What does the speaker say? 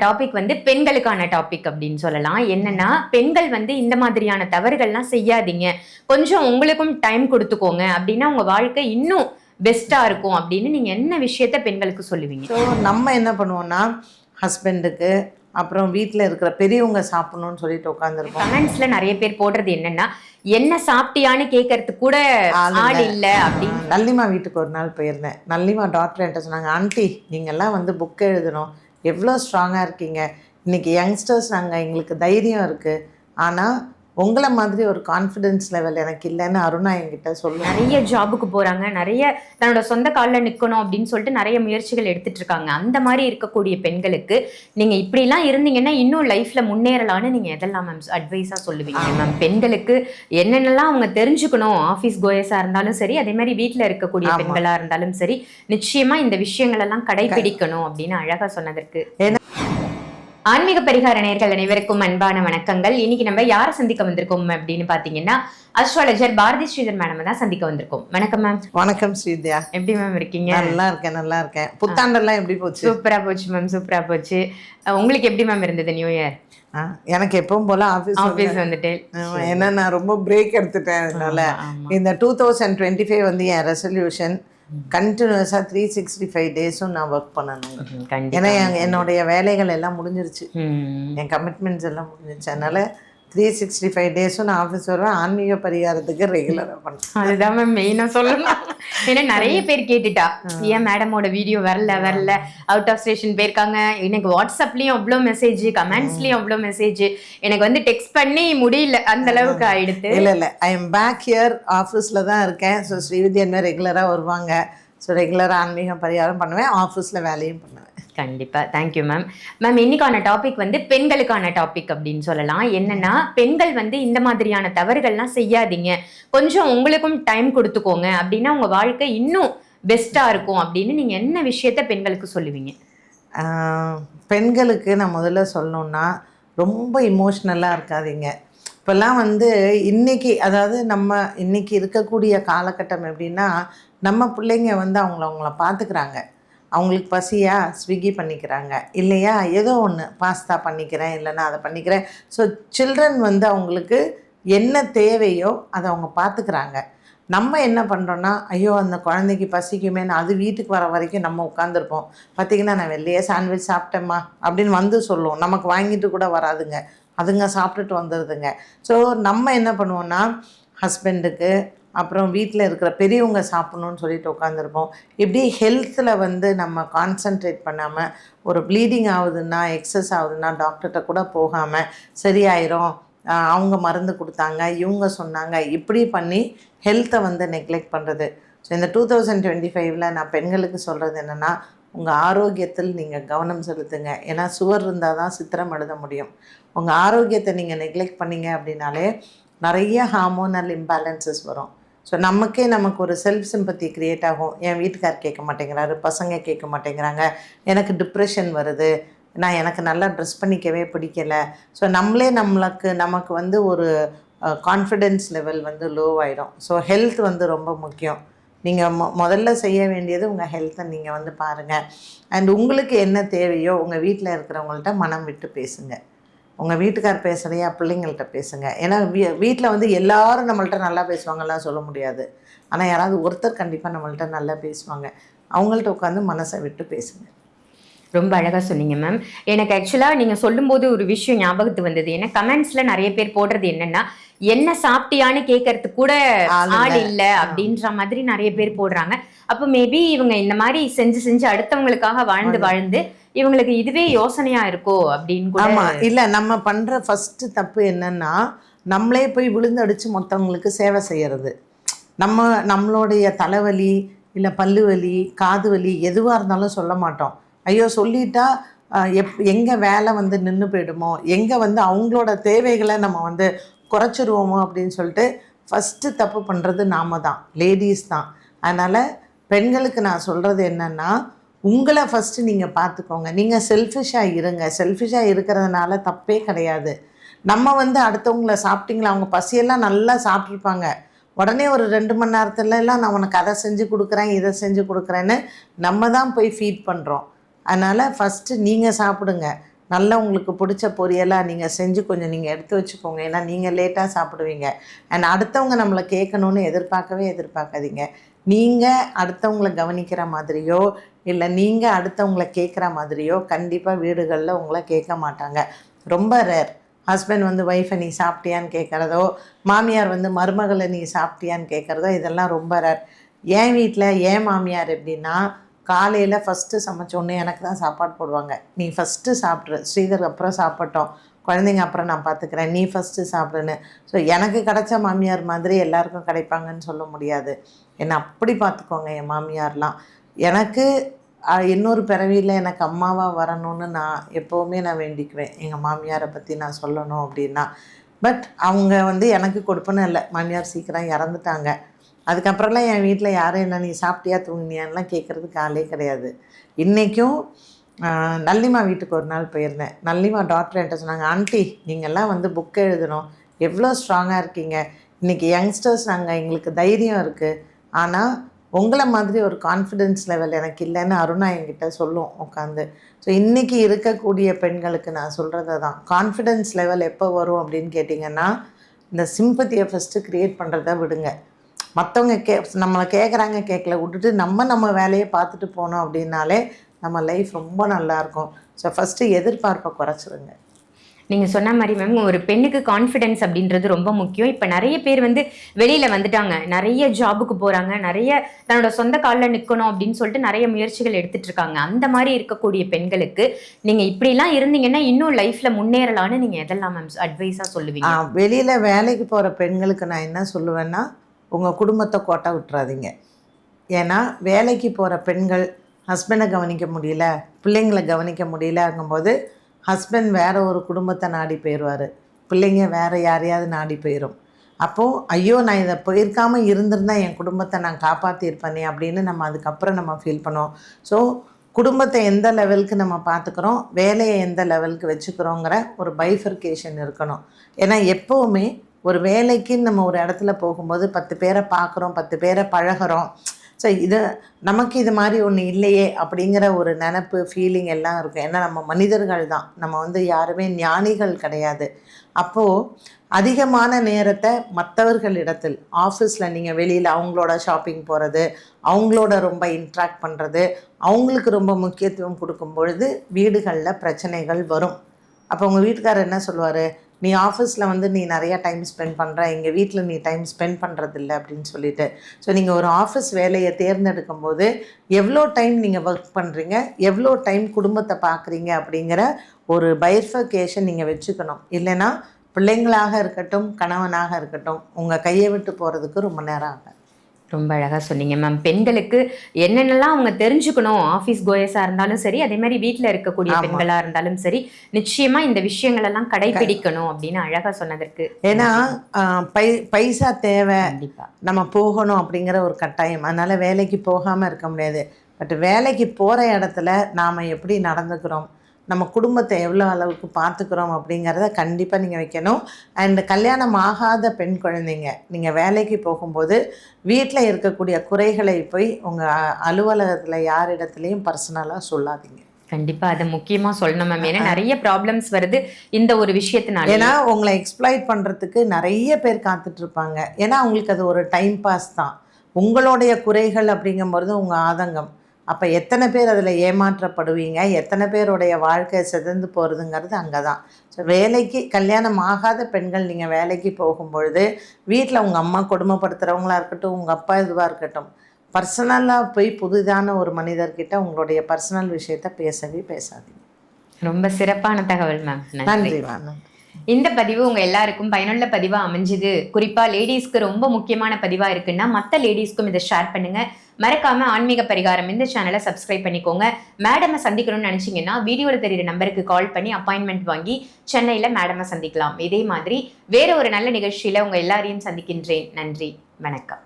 Topic வந்து பெண்களுக்கான topic அப்படின்னு சொல்லலாம். என்னன்னா பெண்கள் வந்து இந்த மாதிரியான தவறுகள்லாம் செய்யாதீங்க. கொஞ்சம் உங்களுக்கும் டைம் கொடுத்துக்கோங்க. அப்படின்னா உங்க வாழ்க்கை இன்னும் பெஸ்டா இருக்கும் அப்படின்னு நீங்க என்ன விஷயத்த பெண்களுக்கு சொல்லுவீங்க? ஸோ நம்ம என்ன பண்ணுவோம்னா ஹஸ்பண்டுக்கு அப்புறம் வீட்டில் இருக்கிற பெரியவங்க சாப்பிடணும்னு சொல்லிட்டு உட்காந்துருப்போம் கமெண்ட்ஸ்ல நிறைய பேர் போடுறது என்னன்னா என்ன சாப்பிட்டியான்னு கேட்கறதுக்கு கூட ஆள். இல்ல. அப்படின்னு. நல்லிமா வீட்டுக்கு ஒரு நாள் போயிருந்தேன். நல்லிமா டாக்டர் என்கிட்ட சொன்னாங்க ஆண்டி நீங்கள்லாம் வந்து புக் எழுதணும். எவ்வளோ ஸ்ட்ராங்காக இருக்கீங்க? இன்னைக்கு யங்ஸ்டர்ஸ் நாங்கள் எங்களுக்கு தைரியம் இருக்குது ஆனால் உங்களை மாதிரி ஒரு கான்ஃபிடென்ஸ் லெவல் எனக்கு இல்லைன்னு அருணா என்கிட்ட சொல்லுவேன் நிறைய ஜாபுக்கு போறாங்க. நிறைய தன்னோட சொந்த கால்ல நிக்கணும் அப்படின்னு சொல்லிட்டு நிறைய முயற்சிகள் எடுத்துட்டு இருக்காங்க. அந்த மாதிரி இருக்கக்கூடிய பெண்களுக்கு நீங்க இப்படிலாம் இருந்தீங்கன்னா இன்னும் லைஃப்ல முன்னேறலாம்னு நீங்க எதெல்லாம் மேம் அட்வைஸா சொல்லுவீங்க? மேம் பெண்களுக்கு என்னென்னலாம் அவங்க தெரிஞ்சுக்கணும்? ஆஃபீஸ் கோயஸா இருந்தாலும் சரி அதே மாதிரி வீட்ல இருக்கக்கூடிய ஆமா. பெண்களா இருந்தாலும் சரி நிச்சயமா இந்த விஷயங்கள் எல்லாம் கடைபிடிக்கணும் அப்படின்னு அழகா சொன்னதற்கு. ஏன்னா- ஆன்மீக பரிகார நேயர்கள் அனைவருக்கும் அன்பான வணக்கங்கள். இன்னைக்கு நம்ம யாரை சந்திக்க வந்திருக்கோம் அப்படின்னு பாத்தீங்கன்னா அஸ்ட்ராலஜர் பாரதி ஸ்ரீதர் மேடம் தான் சந்திக்க வந்திருக்கோம். வணக்கம் மேம் வணக்கம் ஸ்ரீத்யா எப்படி மேம் இருக்கீங்க? நல்லா இருக்கேன் நல்லா இருக்கேன். புத்தாண்டெல்லாம் எப்படி போச்சு? சூப்பரா போச்சு மேம் சூப்பரா போச்சு. உங்களுக்கு எப்படி மேம் இருந்தது நியூ இயர் எனக்கு எப்பவும் போல ஆஃபீஸ் ஆபீஸ் வந்துட்டு. ஏன்னா நான் ரொம்ப பிரேக் எடுத்துட்டேன் அதனால. இந்த டூ தௌசண்ட் டுவெண்ட்டி ஃபைவ் வந்து என் ரெசல்யூஷன் கண்டினியூஸாக த்ரீ சிக்ஸ்டி ஃபைவ் டேஸும் நான் ஒர்க் பண்ணணும். ஏன்னா என் என்னுடைய வேலைகள் எல்லாம் முடிஞ்சிருச்சு. என் கமிட்மெண்ட்ஸ் எல்லாம் முடிஞ்சிருச்சு. அதனால த்ரீ சிக்ஸ்டி ஃபைவ் டேஸும் நான் ஆஃபீஸ் வருவேன். ஆன்மீக பரிகாரத்துக்கு ரெகுலராக பண்ணேன் அதுதான் மேம் மெயினா சொல்லணும். ஏன்னா நிறைய பேர் கேட்டுட்டா ஏன் மேடமோட வீடியோ வரல வரல? அவுட் ஆஃப் ஸ்டேஷன் போயிருக்காங்க. எனக்கு வாட்ஸ்அப்லயும் அவ்வளோ மெசேஜ் கமெண்ட்ஸ்லயும் அவ்வளோ மெசேஜ் எனக்கு வந்து டெக்ஸ்ட் பண்ணி முடியல அந்த அளவுக்கு ஆயிடுத்து இல்லை இல்லை. ஐ எம் பேக் ஹியர் ஆஃபீஸில் தான் இருக்கேன். ஸோ ஸ்ரீவித்யா என்ன ரெகுலராக வருவாங்க. ஸோ ரெகுலராக ஆன்மீக பரிகாரம் பண்ணுவேன். ஆஃபீஸில் வேலையும் பண்ணுவேன். கண்டிப்பாக தேங்க்யூ மேம் மேம் இன்னைக்கான டாபிக் வந்து பெண்களுக்கான டாபிக் அப்படின்னு சொல்லலாம். என்னன்னா பெண்கள் வந்து இந்த மாதிரியான தவறுகள்லாம் செய்யாதீங்க. கொஞ்சம் உங்களுக்கும் டைம் கொடுத்துக்கோங்க. அப்படின்னா உங்கள் வாழ்க்கை இன்னும் பெஸ்ட்டாக இருக்கும் அப்படின்னு நீங்கள் என்ன விஷயத்த பெண்களுக்கு சொல்லுவீங்க? பெண்களுக்கு நான் முதல்ல சொல்லணும்னா ரொம்ப இமோஷ்னலாக இருக்காதீங்க. இப்போல்லாம் வந்து இன்னைக்கு அதாவது நம்ம இன்றைக்கி இருக்கக்கூடிய காலகட்டம் எப்படின்னா நம்ம பிள்ளைங்க வந்து அவங்கள அவங்கள பார்த்துக்கிறாங்க. அவங்களுக்கு பசியாக ஸ்விக்கி பண்ணிக்கிறாங்க. இல்லையா? ஏதோ ஒன்று பாஸ்தா பண்ணிக்கிறேன் இல்லைன்னா அதை பண்ணிக்கிறேன். ஸோ சில்ட்ரன் வந்து அவங்களுக்கு என்ன தேவையோ அதை அவங்க பார்த்துக்கிறாங்க. நம்ம என்ன பண்ணுறோன்னா ஐயோ அந்த குழந்தைக்கு பசிக்குமேன்னு அது வீட்டுக்கு வர வரைக்கும் நம்ம உட்காந்துருப்போம் பார்த்தீங்கன்னா நான் வெளியே சாண்ட்விச் சாப்பிட்டேம்மா அப்படின்னு வந்து சொல்லுவோம். நமக்கு வாங்கிட்டு கூட வராதுங்க. அதுங்க சாப்பிட்டுட்டு வந்துடுதுங்க ஸோ நம்ம என்ன பண்ணுவோன்னா ஹஸ்பண்டுக்கு அப்புறம் வீட்டில் இருக்கிற பெரியவங்க சாப்பிட்ணுன்னு சொல்லிட்டு உட்காந்துருப்போம் இப்படி ஹெல்த்தில் வந்து நம்ம கான்சென்ட்ரேட் பண்ணாமல் ஒரு ப்ளீடிங் ஆகுதுன்னா எக்ஸஸ் ஆகுதுன்னா டாக்டர்கிட்ட கூட போகாமல் சரியாயிரும். அவங்க மருந்து கொடுத்தாங்க இவங்க சொன்னாங்க இப்படி பண்ணி ஹெல்த்தை வந்து நெக்லெக்ட் பண்ணுறது ஸோ இந்த டூ தௌசண்ட் டுவெண்ட்டி ஃபைவ்ல நான் பெண்களுக்கு சொல்கிறது என்னென்னா உங்கள் ஆரோக்கியத்தில் நீங்கள் கவனம் செலுத்துங்க. ஏன்னா சுவர் இருந்தால் தான் சித்திரம் எழுத முடியும். உங்கள் ஆரோக்கியத்தை நீங்கள் நெக்லெக்ட் பண்ணீங்க அப்படின்னாலே நிறைய ஹார்மோனல் இம்பேலன்சஸ் வரும். ஸோ நமக்கே நமக்கு ஒரு செல்ஃப் சிம்பத்தி க்ரியேட் ஆகும். என் வீட்டுக்கார் கேட்க மாட்டேங்கிறாரு பசங்க கேட்க மாட்டேங்கிறாங்க எனக்கு டிப்ரெஷன் வருது நான் எனக்கு நல்லா ட்ரெஸ் பண்ணிக்கவே பிடிக்கல. ஸோ நம்மளே நம்மளுக்கு நமக்கு வந்து ஒரு கான்ஃபிடென்ஸ் லெவல் வந்து லோ ஆகிடும் ஸோ ஹெல்த் வந்து ரொம்ப முக்கியம். நீங்கள் மொ முதல்ல செய்ய வேண்டியது உங்கள் ஹெல்த்தை நீங்கள் வந்து பாருங்கள் அண்ட் உங்களுக்கு என்ன தேவையோ உங்கள் வீட்டில் இருக்கிறவங்கள்ட்ட மனம் விட்டு பேசுங்கள் உங்கள் வீட்டுக்கார் பேசுகிறையா பிள்ளைங்கள்ட்ட பேசுங்க. ஏன்னா வீ வீட்டில் வந்து எல்லாரும் நம்மள்ட்ட நல்லா பேசுவாங்கலாம் சொல்ல முடியாது. ஆனால் யாராவது ஒருத்தர் கண்டிப்பாக நம்மள்ட்ட நல்லா பேசுவாங்க. அவங்கள்ட்ட உட்காந்து மனசை விட்டு பேசுங்க. ரொம்ப அழகா சொன்னீங்க மேம் எனக்கு ஆக்சுவலா நீங்க சொல்லும்போது ஒரு விஷயம் ஞாபகத்து வந்தது. ஏன்னா கமெண்ட்ஸ்ல நிறைய பேர் போடுறது என்னன்னா என்ன சாப்பிட்டியான்னு கேட்கறதுக்கு கூட ஆள் இல்ல. அப்படின்ற மாதிரி நிறைய பேர் போடுறாங்க. அப்போ மேபி இவங்க இந்த மாதிரி செஞ்சு செஞ்சு அடுத்தவங்களுக்காக வாழ்ந்து வாழ்ந்து இவங்களுக்கு இதுவே யோசனையா இருக்கோ அப்படின்னு கூட இல்லை நம்ம பண்ணுற ஃபஸ்ட்டு தப்பு என்னன்னா நம்மளே போய் விழுந்தடிச்சு மொத்தவங்களுக்கு சேவை செய்கிறது நம்ம நம்மளுடைய தலைவலி இல்லை பல்லு வலி காது வலி எதுவாக இருந்தாலும் சொல்ல மாட்டோம். ஐயோ சொல்லிட்டா எப் எங்கே வேலை வந்து நின்று போயிடுமோ? எங்கே வந்து அவங்களோட தேவைகளை நம்ம வந்து குறைச்சிருவோமோ அப்படின்னு சொல்லிட்டு ஃபஸ்ட்டு தப்பு பண்ணுறது நாம தான் லேடிஸ் தான். அதனால் பெண்களுக்கு நான் சொல்கிறது என்னென்னா உங்களை ஃபஸ்ட்டு நீங்கள் பார்த்துக்கோங்க. நீங்கள் செல்ஃபிஷாக இருங்க. செல்ஃபிஷாக இருக்கிறதுனால தப்பே கிடையாது. நம்ம வந்து அடுத்தவங்கள சாப்பிட்டீங்களா? அவங்க பசியெல்லாம் நல்லா சாப்பிட்ருப்பாங்க. உடனே ஒரு ரெண்டு மணி நேரத்துல எல்லாம் நான் உனக்கு அதை செஞ்சு கொடுக்குறேன் இதை செஞ்சு கொடுக்குறேன்னு நம்ம தான் போய் ஃபீட் பண்ணுறோம் அதனால் ஃபஸ்ட்டு நீங்கள் சாப்பிடுங்க. நல்லா உங்களுக்கு பிடிச்ச பொரியலாக நீங்கள் செஞ்சு கொஞ்சம் நீங்கள் எடுத்து வச்சுக்கோங்க. ஏன்னா நீங்கள் லேட்டாக சாப்பிடுவீங்க. அண்ட் அடுத்தவங்க நம்மளை கேட்கணும்னு எதிர்பார்க்கவே எதிர்பார்க்காதீங்க. நீங்கள் அடுத்தவங்களை கவனிக்கிற மாதிரியோ இல்லை நீங்கள் அடுத்தவங்கள கேட்குற மாதிரியோ கண்டிப்பாக வீடுகளில் உங்களை கேட்க மாட்டாங்க. ரொம்ப ரேர் ஹஸ்பண்ட் வந்து ஒய்ஃபை நீ சாப்பிட்டியான்னு கேட்குறதோ மாமியார் வந்து மருமகளை நீ சாப்பிட்டியான்னு கேட்குறதோ இதெல்லாம் ரொம்ப ரேர் என் வீட்டில் ஏன் மாமியார் எப்படின்னா காலையில் ஃபஸ்ட்டு சமைச்ச உடனே எனக்கு தான் சாப்பாடு போடுவாங்க. நீ ஃபஸ்ட்டு சாப்பிட்ரு ஸ்ரீதர் அப்புறம் சாப்பிட்டோம். குழந்தைங்க அப்புறம் நான் பார்த்துக்கிறேன் நீ ஃபஸ்ட்டு சாப்பிடுன்னு. ஸோ எனக்கு கிடைச்ச மாமியார் மாதிரி எல்லாருக்கும் கிடைப்பாங்கன்னு சொல்ல முடியாது. என்னை அப்படி பார்த்துக்கோங்க என் மாமியார்லாம். எனக்கு இன்னொரு பிறவியில் எனக்கு அம்மாவாக வரணும்னு நான் எப்போவுமே நான் வேண்டிக்குவேன். எங்கள் மாமியாரை பற்றி நான் சொல்லணும் அப்படின்னா. பட் அவங்க வந்து எனக்கு கொடுப்பனும் இல்லை. மாமியார் சீக்கிரம் இறந்துட்டாங்க. அதுக்கப்புறம்லாம் என் வீட்டில் யாரும் என்ன நீ சாப்பிட்டியா தூங்கினியான்லாம் கேட்குறதுக்கு ஆளே கிடையாது. இன்றைக்கும் நல்லிமா வீட்டுக்கு ஒரு நாள் போயிருந்தேன். நல்லிமா டாக்டர் என்கிட்ட சொன்னாங்க ஆண்டி நீங்கள்லாம் வந்து புக் எழுதணும். எவ்வளோ ஸ்ட்ராங்காக இருக்கீங்க. இன்றைக்கி யங்ஸ்டர்ஸ் நாங்கள் எங்களுக்கு தைரியம் இருக்குது ஆனால் உங்களை மாதிரி ஒரு கான்ஃபிடென்ஸ் லெவல் எனக்கு இல்லைன்னு அருணா என்கிட்ட சொல்லும் உட்காந்து. ஸோ இன்றைக்கி இருக்கக்கூடிய பெண்களுக்கு நான் சொல்கிறது தான். கான்ஃபிடென்ஸ் லெவல் எப்போ வரும் அப்படின்னு கேட்டிங்கன்னா இந்த சிம்பத்தியை ஃபஸ்ட்டு க்ரியேட் பண்ணுறத விடுங்க. மற்றவங்க கே நம்மளை கேட்குறாங்க கேட்கல விட்டுட்டு நம்ம நம்ம வேலையை பார்த்துட்டு போனோம் அப்படின்னாலே நம்ம லைஃப் ரொம்ப நல்லாயிருக்கும் ஸோ ஃபஸ்ட்டு எதிர்பார்ப்பை குறைச்சிருங்க. நீங்க சொன்ன மாதிரி மேம் ஒரு பெண்ணுக்கு கான்ஃபிடன்ஸ் அப்படின்றது ரொம்ப முக்கியம். இப்ப நிறைய பேர் வந்து வெளியில வந்துட்டாங்க. நிறைய ஜாபுக்கு போறாங்க. நிறைய தன்னோட சொந்த காலில் நிக்கணும் அப்படின்னு சொல்லிட்டு நிறைய முயற்சிகள் எடுத்துட்டு இருக்காங்க. அந்த மாதிரி இருக்கக்கூடிய பெண்களுக்கு நீங்க இப்படிலாம் இருந்தீங்கன்னா இன்னும் லைஃப்ல முன்னேறலாம்னு நீங்க எதெல்லாம் மேம் அட்வைஸா சொல்லுவீங்க? வெளியில் வேலைக்கு போகிற பெண்களுக்கு நான் என்ன சொல்லுவேன்னா உங்கள் குடும்பத்தை கோட்டை விட்டுறாதீங்க. ஏன்னா வேலைக்கு போகிற பெண்கள் ஹஸ்பண்டை கவனிக்க முடியல பிள்ளைங்களை கவனிக்க முடியலங்கும்போது ஹஸ்பண்ட் வேறு ஒரு குடும்பத்தை நாடி போயிடுவார் பிள்ளைங்க வேறு யாரையாவது நாடி போயிடும் அப்போது ஐயோ நான் இதை போயிருக்காமல் இருந்திருந்தால் என் குடும்பத்தை நான் காப்பாற்றிருப்பேனே அப்படின்னு நம்ம அதுக்கப்புறம் நம்ம ஃபீல் பண்ணுவோம். ஸோ குடும்பத்தை எந்த லெவலுக்கு நம்ம பார்த்துக்கிறோம் வேலையை எந்த லெவலுக்கு வச்சுக்கிறோங்கிற ஒரு பைஃபர்கேஷன் இருக்கணும். ஏன்னா எப்போவுமே ஒரு வேலைக்குன்னு நம்ம ஒரு இடத்துல போகும்போது பத்து பேரை பார்க்குறோம் பத்து பேரை பழகுறோம். ஸோ இது நமக்கு இது மாதிரி ஒன்று இல்லையே அப்படிங்கிற ஒரு நினப்பு ஃபீலிங் எல்லாம் இருக்கும். ஏன்னா நம்ம மனிதர்கள் தான். நம்ம வந்து யாருமே ஞானிகள் கிடையாது. அப்போது அதிகமான நேரத்தை மற்றவர்களிடத்தில் ஆஃபீஸில் நீங்கள் வெளியில் அவங்களோட ஷாப்பிங் போகிறது அவங்களோட ரொம்ப இன்ட்ராக்ட் பண்ணுறது அவங்களுக்கு ரொம்ப முக்கியத்துவம் கொடுக்கும் பொழுது வீடுகளில் பிரச்சனைகள் வரும். அப்போ உங்கள் வீட்டுக்காரர் என்ன சொல்லுவார்? நீ ஆஃபீஸில் வந்து நீ நிறையா டைம் ஸ்பெண்ட் பண்ணுற எங்கள் வீட்டில் நீ டைம் ஸ்பெண்ட் பண்ணுறதில்ல அப்படின்னு சொல்லிட்டு. ஸோ நீங்கள் ஒரு ஆஃபீஸ் வேலையை தேர்ந்தெடுக்கும் போது எவ்வளோ டைம் நீங்கள் ஒர்க் பண்ணுறீங்க எவ்வளோ டைம் குடும்பத்தை பார்க்குறீங்க அப்படிங்கிற ஒரு பைஃபர்கேஷன் நீங்கள் வச்சுக்கணும். இல்லைன்னா பிள்ளைங்களாக இருக்கட்டும் கணவனாக இருக்கட்டும் உங்கள் கையை விட்டு போகிறதுக்கு ரொம்ப நேரம் ஆகும் ரொம்ப அழகா சொன்னீங்க. மேம் பெண்களுக்கு என்னென்னலாம் அவங்க தெரிஞ்சுக்கணும் ஆஃபீஸ் கோயஸா இருந்தாலும் சரி அதே மாதிரி வீட்ல இருக்கக்கூடிய ஆமா. பெண்களா இருந்தாலும் சரி நிச்சயமா இந்த விஷயங்கள் எல்லாம் கடைபிடிக்கணும் அப்படின்னு அழகா சொன்னதற்கு ஏன்னா பை பைசா தேவை. கண்டிப்பா. நம்ம போகணும் அப்படிங்கிற ஒரு கட்டாயம். அதனால் வேலைக்கு போகாமல் இருக்க முடியாது. பட் வேலைக்கு போகிற இடத்துல நாம் எப்படி நடந்துக்கிறோம் நம்ம குடும்பத்தை எவ்வளோ அளவுக்கு பார்த்துக்கிறோம் அப்படிங்கிறத கண்டிப்பாக நீங்கள் வைக்கணும். அண்ட் கல்யாணம் ஆகாத பெண் குழந்தைங்க நீங்கள் வேலைக்கு போகும்போது வீட்டில் இருக்கக்கூடிய குறைகளை போய் உங்கள் அலுவலகத்தில் யார் இடத்துலையும் பர்சனலாக சொல்லாதீங்க. கண்டிப்பா அது முக்கியமா சொல்லணும் மேம் ஏன்னா நிறைய ப்ராப்ளம்ஸ் வருது இந்த ஒரு விஷயத்தினால. ஏன்னா உங்களை எக்ஸ்ப்ளாய்ட் பண்ணுறதுக்கு நிறைய பேர் காத்துட்டு இருப்பாங்க ஏன்னா அவங்களுக்கு அது ஒரு டைம் பாஸ் தான். உங்களுடைய குறைகள் அப்படிங்கும்போது உங்கள் ஆதங்கம். அப்போ எத்தனை பேர் அதில் ஏமாற்றப்படுவீங்க? எத்தனை பேருடைய வாழ்க்கை சிதைந்து போகிறதுங்கிறது அங்கே தான் ஸோ வேலைக்கு கல்யாணம் ஆகாத பெண்கள் நீங்கள் வேலைக்கு போகும்பொழுது வீட்டில் உங்கள் அம்மா கொடுமைப்படுத்துகிறவங்களா இருக்கட்டும் உங்கள் அப்பா இதுவாக இருக்கட்டும் பர்சனலாக போய் புதிதான ஒரு மனிதர்கிட்ட உங்களுடைய பர்சனல் விஷயத்த பேசவே பேசாதீங்க. ரொம்ப சிறப்பான தகவல் மேம் நன்றி. நன்றி இந்த பதிவு உங்க எல்லாருக்கும் பயனுள்ள பதிவா அமைஞ்சுது. குறிப்பா லேடிஸ்க்கு ரொம்ப முக்கியமான பதிவா இருக்குன்னா மற்ற லேடிஸ்க்கும் இதை ஷேர் பண்ணுங்க. மறக்காம ஆன்மீக பரிகாரம் இந்த சேனலை சப்ஸ்கிரைப் பண்ணிக்கோங்க. மேடமை சந்திக்கணும்னு நினைச்சீங்கன்னா வீடியோல தெரியுற நம்பருக்கு கால் பண்ணி அப்பாயின்மெண்ட் வாங்கி சென்னையில மேடமை சந்திக்கலாம். இதே மாதிரி வேற ஒரு நல்ல நிகழ்ச்சியில உங்க எல்லாரையும் சந்திக்கின்றேன். நன்றி. வணக்கம்.